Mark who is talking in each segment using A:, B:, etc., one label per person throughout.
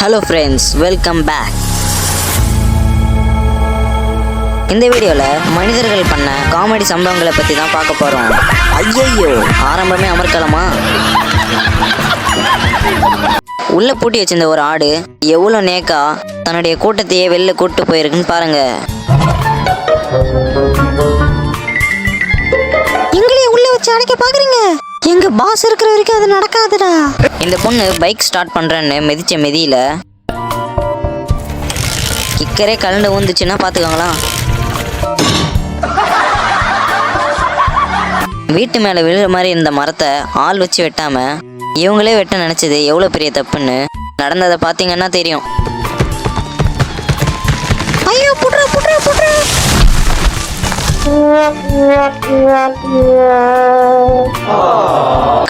A: Hello friends welcome back இந்த வீடியோவில் மனிதர்கள் பண்ண காமெடி சம்பவங்களை பற்றி தான் பார்க்க போகிறோம் ஐயையோ ஆரம்பமே அமர்க்கலாமா? உள்ள பூட்டி வச்சிருந்த ஒரு ஆடு எவ்வளோ நேக்கா தன்னுடைய கூட்டத்தையே வெளில கூட்டு போயிருக்குன்னு பாருங்க.
B: எங்களையே உள்ள வச்சு அடைக்க பார்க்குறீங்க எங்க பாஸ் இருக்கிற வரைக்கும் அது நடக்காதுடா.
A: இந்த பொண்ணு பைக் ஸ்டார்ட் பண்றேன்னு மிதிச்ச மிதியில கிக்கரே கலண்டு ஊந்துச்சுன்னா பாத்துக்கோங்களா. வீட்டு மேல விழுற மாதிரி இருந்த மரத்தை ஆள் வச்சு வெட்டாம இவங்களே வெட்ட நினைச்சது எவ்வளவு பெரிய தப்புன்னு. நடந்ததை பாத்தீங்கன்னா தெரியும்.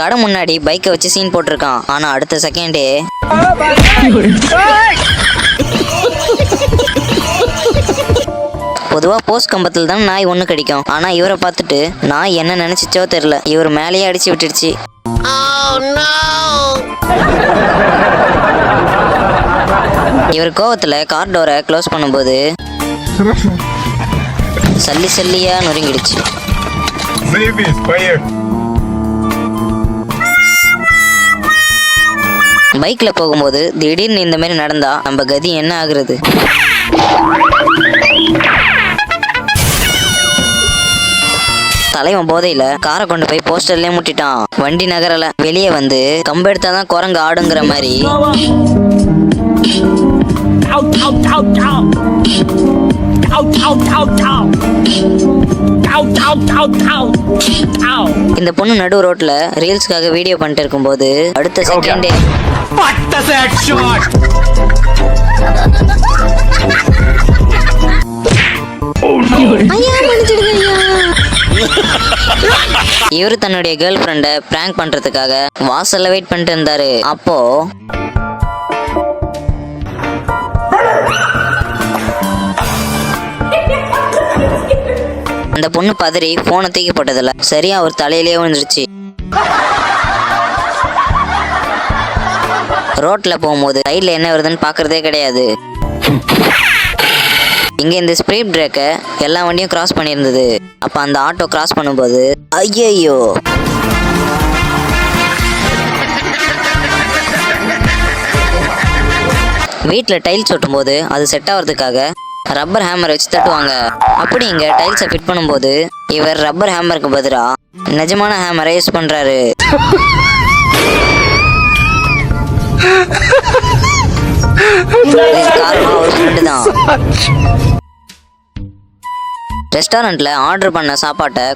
A: கடை முன்னாடி பைக்கை வச்சு சீன் போட்டிருக்கான். ஆனா அடுத்த செகண்டே பொதுவா போஸ்ட் கம்பத்தில் தான் நாய் ஒன்று கிடைக்கும். ஆனா இவரை பார்த்துட்டு நாய் என்ன நினைச்சிச்சோ தெரியல. இவர் மேலேயே அடிச்சு விட்டுடுச்சு. இவர் கோவத்துல கார் டோரை க்ளோஸ் பண்ணும்போது சல்லி சல்லியா நொறுங்கிடுச்சு. பைக்கில் போகும்போது திடீர்னு இந்த மாதிரி நடந்தா நம்ம கதி என்ன ஆகுறது? தலைவன் போதையில காரை கொண்டு போய் போஸ்டர்லயே முட்டிட்டான். வண்டி நகரல வெளியே வந்து கம்பு எடுத்தாதான் குரங்கு ஆடுங்கிற மாதிரி. இந்த பொண்ணு நடு ரோட்ல ரீல்ஸ்க்காக வீடியோ பண்ணிட்டு இருக்கும்போது அடுத்த செகண்டே?
B: ஐயா மன்னிச்சிடுங்க ஐயா
A: இவரு தன்னுடைய கேர்ள் ஃப்ரெண்டை பிராங்க் பண்றதுக்காக வாசல்ல வெயிட் பண்ணிட்டு இருந்தாரு. அப்போ அந்த பொண்ணு பதறி போனை தூக்கி போட்டதில்ல சரியா அவர் தலையிலேயே விழுந்துருச்சு. ரோட்ல போகும்போது சைடில் என்ன வருதுன்னு பாக்குறதே கிடையாது. இங்க இந்த ஸ்பீட் பிரேக்கை எல்லா வண்டியும் கிராஸ் பண்ணியிருந்தது. அப்ப அந்த ஆட்டோ கிராஸ் பண்ணும்போது ஐயையோ. வீட்டில் டைல்ஸ் ஒட்டும் போது அது செட் ஆகிறதுக்காக ரப்பர் ஹேமர் வச்சு தட்டுவாங்க. அப்படி இங்க டைல்ஸை ஃபிட் பண்ணும்போது இவர் ரப்பர் ஹேமருக்கு பதிலா நிஜமான ஹேமரை யூஸ் பண்றாரு. ரெஸ்டாரண்ட்ல ஆர்டர் பண்ண சாப்பாட்டை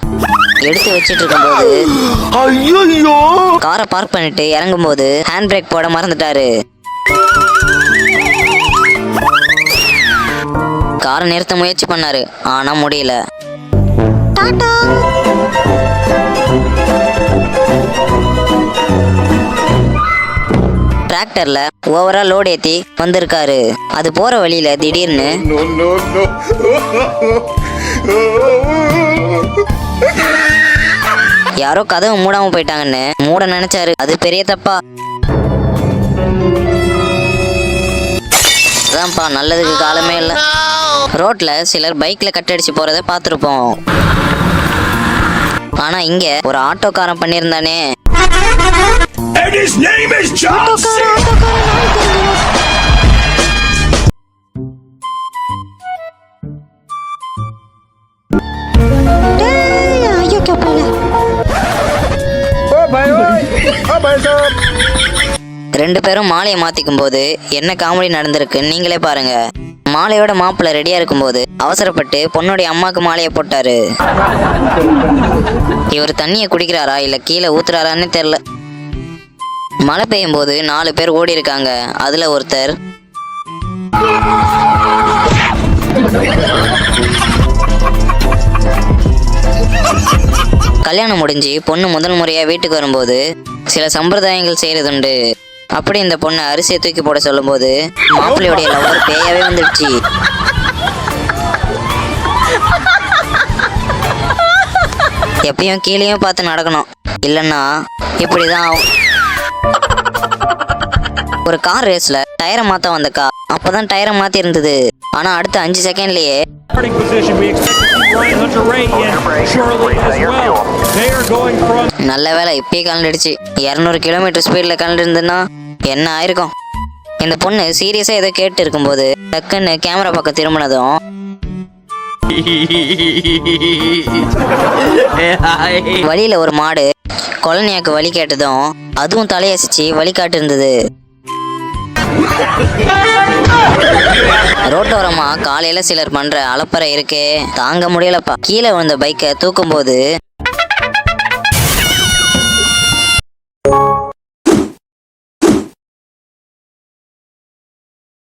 A: எடுத்து வச்சிட்டு இருக்கும்போது காரை பார்க் பண்ணிட்டு இறங்கும்போது ஹேண்ட் பிரேக் போட மறந்துட்டாரு. காரை நிறுத்த முயற்சி பண்ணாரு ஆனா முடியல.
B: டாடா
A: டிராக்டர்ல ஓவரா லோட் ஏத்தி வந்திருக்காரு. அது போற வழியில திடீர்னு. யாரோ கதவை மூடாம போயிட்டாங்கன்னு மூட நினைச்சாரு. அது பெரிய தப்பா? அதான்ப்பா நல்லதுக்கு காலமே இல்லை. Oh, ரோட்ல சிலர் பைக்கில் கட்டடிச்சு போகிறத பார்த்துருப்போம் ஆனா இங்க ஒரு ஆட்டோக்காரன் பண்ணியிருந்தானே.
C: Oh my god!
A: ரெண்டு பேரும் மாலையை மாத்திக்கும் போது என்ன காமெடி நடந்திருக்கு நீங்களே பாருங்க. மாலையோட மாப்பிள்ளை ரெடியா இருக்கும்போது அவசரப்பட்டு பொண்ணுடைய அம்மாக்கு மாலையை போட்டாரு. இவர் தண்ணியை குடிக்கிறாரா இல்ல கீழே ஊத்துறாரான்னு தெரியல. மழை பெய்யும் போது நாலு பேர் ஓடி இருக்காங்க. அதுல ஒருத்தர். கல்யாணம் முடிஞ்சு பொண்ணு முதல் முறையா வீட்டுக்கு வரும்போது சில சம்பிரதாயங்கள் செய்யறதுண்டு அப்படி இந்த பொண்ணு அரிசியை தூக்கி போட சொல்லும்போது மாப்பிள்ளையுடைய லவர் பேயாவே வந்துடுச்சு. எப்பயும் கீழேயும் பார்த்து நடக்கணும். இல்லைன்னா இப்படிதான் ஆகும். ஒரு கார் ரேஸ்ல டயரை மாத்த வந்த கார் அப்பதான் டயரை மாத்தி இருந்தது ஆனா அடுத்த அஞ்சு செகண்ட்லயே நல்ல வேலை இப்பயே கலண்டுடுச்சு. இரநூறு கிலோமீட்டர் ஸ்பீடில் கலண்டுருந்துன்னா என்ன ஆயிருக்கும்? இந்த பொண்ணு சீரியஸாக ஏதோ கேட்டு இருக்கும்போது டக்குன்னு கேமரா பக்கம் திரும்பினதும் வழியில ஒரு மாடு கொலனியாக்கு வழி கேட்டதும் அதுவும் தலையசிச்சு வழிகாட்டு இருந்தது ரோட்டோரமா காலையில சிலர் பண்ற அலப்பறை இருக்கே. தாங்க முடியலப்பா. கீழே விழுந்த பைக்கை தூக்கும் போது